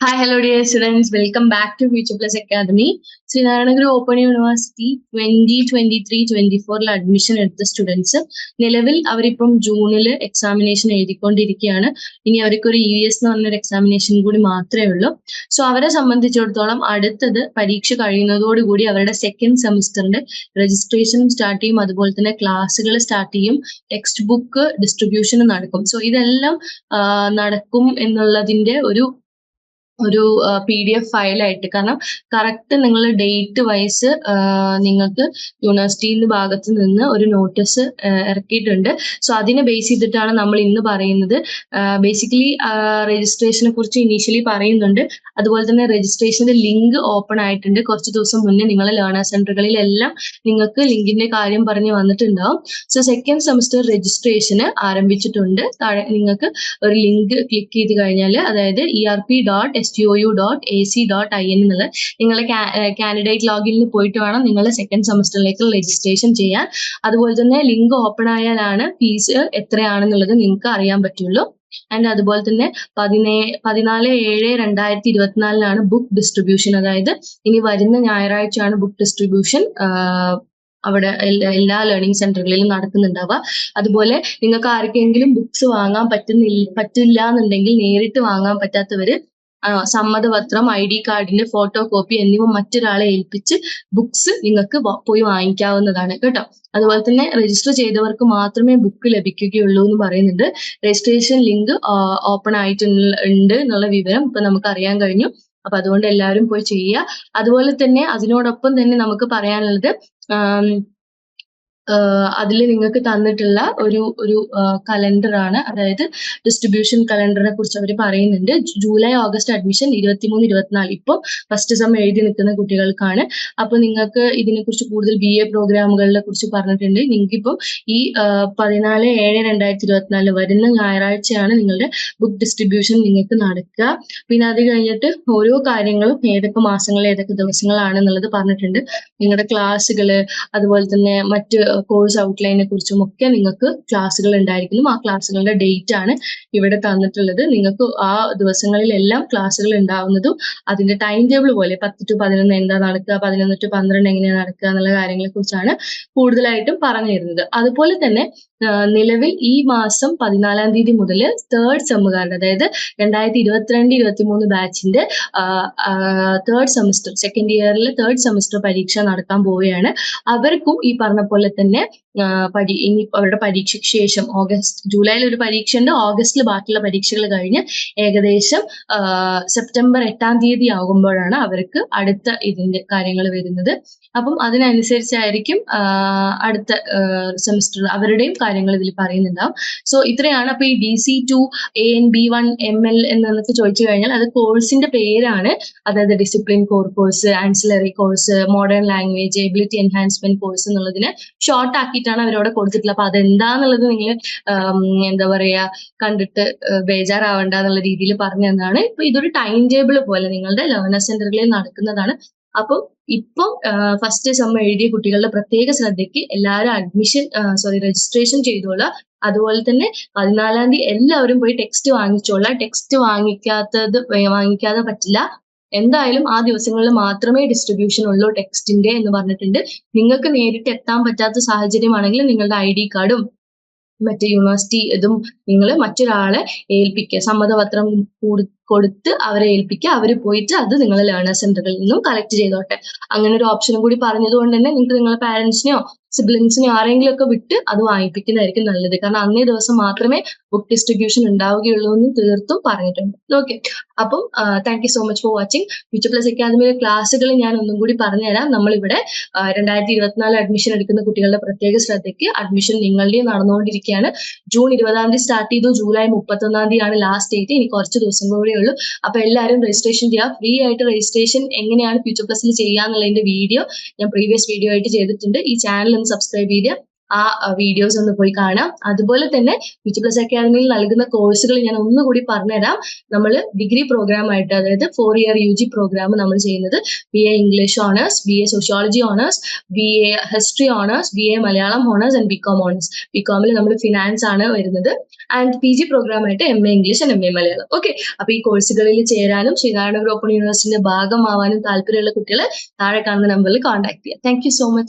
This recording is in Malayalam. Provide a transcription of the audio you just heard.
Hi, hello dear students. Welcome back to Future Plus Academy. Sreenarayanaguru open university twenty twenty three twenty ഫോറിൽ അഡ്മിഷൻ എടുത്ത സ്റ്റുഡൻസ് നിലവിൽ അവരിപ്പം ജൂണിൽ എക്സാമിനേഷൻ എഴുതിക്കൊണ്ടിരിക്കുകയാണ്. ഇനി അവർക്കൊരു യു എസ് എന്ന് പറഞ്ഞൊരു എക്സാമിനേഷൻ കൂടി മാത്രമേ ഉള്ളൂ. സോ അവരെ സംബന്ധിച്ചിടത്തോളം അടുത്തത് പരീക്ഷ കഴിയുന്നതോടുകൂടി അവരുടെ സെക്കൻഡ് സെമിസ്റ്ററിന്റെ രജിസ്ട്രേഷനും സ്റ്റാർട്ട് ചെയ്യും. അതുപോലെ തന്നെ ക്ലാസ്സുകൾ സ്റ്റാർട്ട് ചെയ്യും. ടെക്സ്റ്റ് ബുക്ക് ഡിസ്ട്രിബ്യൂഷൻ നടക്കും. സോ ഇതെല്ലാം നടക്കും എന്നുള്ളതിന്റെ ഒരു ഒരു പി ഡി എഫ് ഫയലായിട്ട് കാരണം കറക്റ്റ് നിങ്ങൾ ഡേറ്റ് വൈസ് നിങ്ങൾക്ക് യൂണിവേഴ്സിറ്റിയുടെ ഭാഗത്ത് നിന്ന് ഒരു നോട്ടീസ് ഇറക്കിയിട്ടുണ്ട്. സോ അതിനെ ബേസ് ചെയ്തിട്ടാണ് നമ്മൾ ഇന്ന് പറയുന്നത്. ബേസിക്കലി രജിസ്ട്രേഷനെ കുറിച്ച് ഇനീഷ്യലി പറയുന്നുണ്ട്. അതുപോലെ തന്നെ രജിസ്ട്രേഷന്റെ ലിങ്ക് ഓപ്പൺ ആയിട്ടുണ്ട്. കുറച്ച് ദിവസം മുന്നേ നിങ്ങളെ ലേണേഴ്സ് സെന്ററുകളിലെല്ലാം നിങ്ങൾക്ക് ലിങ്കിന്റെ കാര്യം പറഞ്ഞ് വന്നിട്ടുണ്ടാവും. സോ സെക്കൻഡ് സെമസ്റ്റർ രജിസ്ട്രേഷന് ആരംഭിച്ചിട്ടുണ്ട്. താഴെ നിങ്ങൾക്ക് ഒരു ലിങ്ക് ക്ലിക്ക് ചെയ്ത് കഴിഞ്ഞാൽ അതായത് E R P dot S T O U dot A C dot I N എന്നുള്ള നിങ്ങൾ കാൻഡിഡേറ്റ് ലോഗിനിൽ പോയിട്ട് വേണം നിങ്ങൾ സെക്കൻഡ് സെമസ്റ്ററിലേക്ക് രജിസ്ട്രേഷൻ ചെയ്യാൻ. അതുപോലെ തന്നെ ലിങ്ക് ഓപ്പൺ ആയാലാണ് ഫീസ് എത്രയാണെന്നുള്ളത് നിങ്ങൾക്ക് അറിയാൻ പറ്റുള്ളൂ. ആൻഡ് അതുപോലെ തന്നെ പതിനേ പതിനാല് ഏഴ് രണ്ടായിരത്തി ഇരുപത്തിനാലിനാണ് ബുക്ക് ഡിസ്ട്രിബ്യൂഷൻ അതായത് ഇനി വരുന്ന ഞായറാഴ്ചയാണ് ബുക്ക് ഡിസ്ട്രിബ്യൂഷൻ അവിടെ എല്ലാ ലേണിംഗ് സെന്ററുകളിലും നടക്കുന്നുണ്ടാവുക. അതുപോലെ നിങ്ങൾക്ക് ആർക്കെങ്കിലും ബുക്സ് വാങ്ങാൻ പറ്റുന്നില്ല പറ്റില്ല എന്നുണ്ടെങ്കിൽ നേരിട്ട് വാങ്ങാൻ പറ്റാത്തവര് സമ്മതപത്രം ഐ ഡി കാർഡിന്റെ ഫോട്ടോ കോപ്പി എന്നിവ മറ്റൊരാളെ ഏൽപ്പിച്ച് ബുക്സ് നിങ്ങൾക്ക് പോയി വാങ്ങിക്കാവുന്നതാണ്. കേട്ടോ? അതുപോലെ തന്നെ രജിസ്റ്റർ ചെയ്തവർക്ക് മാത്രമേ ബുക്ക് ലഭിക്കുകയുള്ളൂ എന്ന് പറയുന്നുണ്ട്. രജിസ്ട്രേഷൻ ലിങ്ക് ഓപ്പൺ ആയിട്ടുണ്ട് എന്നുള്ള വിവരം ഇപ്പൊ നമുക്ക് അറിയാൻ കഴിഞ്ഞു. അപ്പൊ അതുകൊണ്ട് എല്ലാവരും പോയി ചെയ്യുക. അതുപോലെ തന്നെ അതിനോടൊപ്പം തന്നെ നമുക്ക് പറയാനുള്ളത് അതിൽ നിങ്ങൾക്ക് തന്നിട്ടുള്ള ഒരു ഒരു കലണ്ടർ ആണ് അതായത് ഡിസ്ട്രിബ്യൂഷൻ കലണ്ടറിനെ കുറിച്ച് അവർ പറയുന്നുണ്ട്. ജൂലൈ ഓഗസ്റ്റ് അഡ്മിഷൻ ഇരുപത്തിമൂന്ന് ഇരുപത്തിനാല്. ഇപ്പം ഫസ്റ്റ് സെം എഴുതി നിൽക്കുന്ന കുട്ടികൾക്കാണ്. അപ്പോൾ നിങ്ങൾക്ക് ഇതിനെക്കുറിച്ച് കൂടുതൽ ബി എ പ്രോഗ്രാമുകളെ കുറിച്ച് പറഞ്ഞിട്ടുണ്ട്. നിങ്ങൾക്ക് ഇപ്പം ഈ പതിനാല് ഏഴ് രണ്ടായിരത്തി ഇരുപത്തിനാല് വരുന്ന ഞായറാഴ്ചയാണ് നിങ്ങളുടെ ബുക്ക് ഡിസ്ട്രിബ്യൂഷൻ നിങ്ങൾക്ക് നടക്കുക. പിന്നെ അത് കഴിഞ്ഞിട്ട് ഓരോ കാര്യങ്ങളും ഏതൊക്കെ മാസങ്ങളിൽ ഏതൊക്കെ ദിവസങ്ങളാണെന്നുള്ളത് പറഞ്ഞിട്ടുണ്ട്. നിങ്ങളുടെ ക്ലാസ്സുകൾ അതുപോലെ തന്നെ മറ്റ് കോഴ്സ് ഔട്ട്ലൈനെ കുറിച്ചും ഒക്കെ നിങ്ങൾക്ക് ക്ലാസ്സുകൾ ഉണ്ടായിരിക്കുന്നു ആ ക്ലാസ്സുകളുടെ ഡേറ്റ് ആണ് ഇവിടെ തന്നിട്ടുള്ളത്. നിങ്ങൾക്ക് ആ ദിവസങ്ങളിലെല്ലാം ക്ലാസ്സുകൾ ഉണ്ടാവുന്നതും അതിന്റെ ടൈം ടേബിൾ പോലെ പത്ത് ടു പതിനൊന്ന് എന്താ നടക്കുക പതിനൊന്ന് ടു പന്ത്രണ്ട് എങ്ങനെയാണ് നടക്കുക എന്നുള്ള കാര്യങ്ങളെ കുറിച്ചാണ് കൂടുതലായിട്ടും പറഞ്ഞു തരുന്നത്. അതുപോലെ തന്നെ നിലവിൽ ഈ മാസം പതിനാലാം തീയതി മുതൽ തേർഡ് സെമ്മുകാരുടെ അതായത് രണ്ടായിരത്തി ഇരുപത്തിരണ്ട് ഇരുപത്തി മൂന്ന് ബാച്ചിന്റെ തേർഡ് സെമിസ്റ്റർ സെക്കൻഡ് ഇയറിൽ തേർഡ് സെമസ്റ്റർ പരീക്ഷ നടത്താൻ പോവുകയാണ്. അവർക്കും ഈ പറഞ്ഞ പോലെ തന്നെ ആ, പരി ഇനി അവരുടെ പരീക്ഷയ്ക്ക് ശേഷം ഓഗസ്റ്റ് ജൂലൈയിൽ ഒരു പരീക്ഷ ഉണ്ട് ഓഗസ്റ്റിൽ ബാക്കിയുള്ള പരീക്ഷകൾ കഴിഞ്ഞ് ഏകദേശം സെപ്റ്റംബർ എട്ടാം തീയതി ആകുമ്പോഴാണ് അവർക്ക് അടുത്ത ഇതിന്റെ കാര്യങ്ങൾ വരുന്നത്. അപ്പം അതിനനുസരിച്ചായിരിക്കും അടുത്ത സെമിസ്റ്റർ അവരുടെയും കാര്യങ്ങൾ ഇതിൽ പറയുന്നുണ്ടാവും. സോ ഇത്രയാണ്. അപ്പൊ ഈ D C two A N B one M L എന്നൊക്കെ ചോദിച്ചു കഴിഞ്ഞാൽ അത് കോഴ്സിന്റെ പേരാണ്. അതായത് discipline core course ancillary course modern language ability enhancement course എന്നുള്ളതിന് ഷോർട്ട് ആക്കിയിട്ടാണ് അവരവിടെ കൊടുത്തിട്ടുള്ളത്. അപ്പൊ അതെന്താന്നുള്ളത് നിങ്ങൾ എന്താ പറയാ കണ്ടിട്ട് ബേജാറാവണ്ട എന്നുള്ള രീതിയിൽ പറഞ്ഞു തന്നാണ് ഇപ്പൊ ഇതൊരു ടൈം ടേബിൾ പോലെ നിങ്ങളുടെ ലേണർ സെന്ററുകളിൽ നടക്കുന്നതാണ്. അപ്പം ഇപ്പം ഫസ്റ്റ് സെം എഴുതിയ കുട്ടികളുടെ പ്രത്യേക ശ്രദ്ധയ്ക്ക് എല്ലാവരും അഡ്മിഷൻ സോറി രജിസ്ട്രേഷൻ ചെയ്തോളാം അതുപോലെ തന്നെ പതിനാലാം തീയതി എല്ലാവരും പോയി ടെക്സ്റ്റ് വാങ്ങിച്ചോളാം ടെക്സ്റ്റ് വാങ്ങിക്കാത്തത് വാങ്ങിക്കാതെ പറ്റില്ല. എന്തായാലും ആ ദിവസങ്ങളിൽ മാത്രമേ ഡിസ്ട്രിബ്യൂഷൻ ഉള്ളൂ ടെക്സ്റ്റിന്റെ എന്ന് പറഞ്ഞിട്ടുണ്ട്. നിങ്ങൾക്ക് നേരിട്ട് എത്താൻ പറ്റാത്ത സാഹചര്യമാണെങ്കിൽ നിങ്ങളുടെ ഐ ഡി കാർഡും മറ്റേ യൂണിവേഴ്സിറ്റി ഇതും നിങ്ങൾ മറ്റൊരാളെ ഏൽപ്പിക്കുക. സമ്മതപത്രം കൊടുത്ത് അവരെ ഏൽപ്പിക്കുക. അവർ പോയിട്ട് അത് നിങ്ങൾ ലേണേഴ്സ് സെന്ററിൽ നിന്നും കളക്ട് ചെയ്തോട്ടെ. അങ്ങനെ ഒരു ഓപ്ഷനും കൂടി പറഞ്ഞതുകൊണ്ട് തന്നെ നിങ്ങൾക്ക് നിങ്ങളുടെ പാരന്റ്സിനെയോ സിബ്ലിങ്സിനെയോ ആരെങ്കിലും ഒക്കെ വിട്ട് അത് വാങ്ങിപ്പിക്കുന്നതായിരിക്കും നല്ലത്. കാരണം അന്നേ ദിവസം മാത്രമേ ബുക്ക് ഡിസ്ട്രിബ്യൂഷൻ ഉണ്ടാവുകയുള്ളൂ എന്ന് തീർത്തും പറഞ്ഞിട്ടുണ്ട്. ഓക്കെ അപ്പം thank you so much for watching Future Plus അക്കാദമിയിലെ ക്ലാസ്സുകൾ ഞാൻ ഒന്നും കൂടി പറഞ്ഞുതരാം. നമ്മളിവിടെ രണ്ടായിരത്തി ഇരുപത്തിനാല് അഡ്മിഷൻ എടുക്കുന്ന കുട്ടികളുടെ പ്രത്യേക ശ്രദ്ധയ്ക്ക് അഡ്മിഷൻ നിങ്ങളുടെയും നടന്നുകൊണ്ടിരിക്കുകയാണ്. ജൂൺ ഇരുപതാം തീയതി സ്റ്റാർട്ട് ചെയ്തു. ജൂലൈ മുപ്പത്തൊന്നാം തീയതിയാണ് ലാസ്റ്റ് ഡേറ്റ് ഇനി കുറച്ച് ദിവസം കൂടെ ഉള്ളൂ. അപ്പൊ എല്ലാവരും രജിസ്ട്രേഷൻ ചെയ്യുക ഫ്രീ ആയിട്ട് രജിസ്ട്രേഷൻ എങ്ങനെയാണ് ഫ്യൂച്ചർ പ്ലസിൽ ചെയ്യുക എന്നുള്ളതിന്റെ വീഡിയോ ഞാൻ പ്രീവിയസ് വീഡിയോ ആയിട്ട് ചെയ്തിട്ടുണ്ട്. ഈ ചാനൽ ഒന്ന് സബ്സ്ക്രൈബ് ചെയ്യുക ആ വീഡിയോസ് ഒന്ന് പോയി കാണാം. അതുപോലെ തന്നെ വിച്ച് പ്ലസ് അക്കാദമിയിൽ നൽകുന്ന കോഴ്സുകൾ ഞാൻ ഒന്നുകൂടി പറഞ്ഞുതരാം. നമ്മൾ ഡിഗ്രി പ്രോഗ്രാം ആയിട്ട് അതായത് four year U G program നമ്മൾ ചെയ്യുന്നത്. B A English honours B A sociology honours B A history honours B A Malayalam honours and B Com honours ബികോമിൽ നമ്മൾ ഫിനാൻസ് ആണ് വരുന്നത്. ആൻഡ് പി ജി പ്രോഗ്രാം ആയിട്ട് M A English and M A Malayalam. Okay അപ്പൊ ഈ കോഴ്സുകളിൽ ചേരാനും ശ്രീനാരായണ ഓപ്പൺ യൂണിവേഴ്സിറ്റിന്റെ ഭാഗമാവാനും താല്പര്യമുള്ള കുട്ടികൾ താഴെ കാണുന്ന നമ്പറിൽ കോൺടാക്ട് ചെയ്യാം. Thank so much